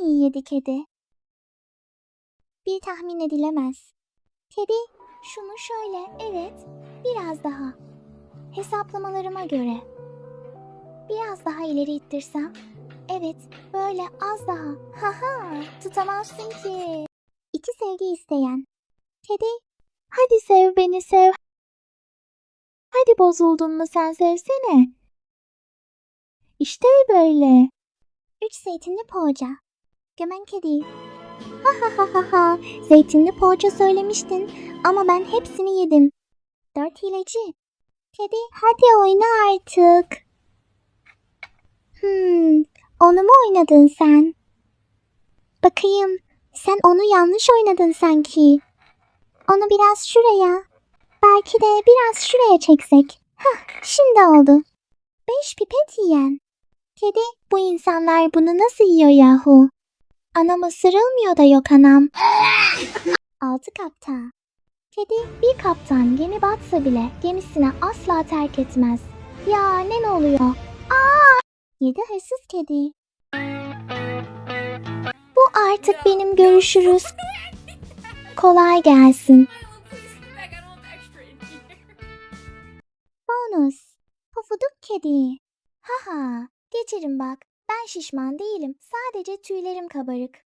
iyi yedi kedi. Bir tahmin edilemez. Kedi, şunu şöyle, evet, biraz daha. Hesaplamalarıma göre. Biraz daha ileri ittirsem. Evet, böyle az daha. Haha, tutamazsın ki. İki sevgi isteyen. Kedi, hadi sev beni sev. Hadi bozuldun mu sen sevsene. İşte böyle. Üç zeytinli poğaça. Gömen kedi. Ha ha ha ha ha. Zeytinli poğaça söylemiştin ama ben hepsini yedim. Dört hileci. Kedi hadi oyna artık. Hmm, onu mu oynadın sen? Bakayım, sen onu yanlış oynadın sanki. Onu biraz şuraya, belki de biraz şuraya çeksek. Hah, şimdi oldu. Beş pipet yiyen. Kedi, bu insanlar bunu nasıl yiyor yahu? Anam ısırılmıyor da yok anam. Altı kaptan. Kedi bir kaptan gemi batsa bile gemisini asla terk etmez. Ya ne oluyor? Aa! Yedi hırsız kedi. Bu artık benim görüşürüz. Kolay gelsin. Bonus. Pofuduk kedi. Haha. Geçerim bak. Ben şişman değilim. Sadece tüylerim kabarık.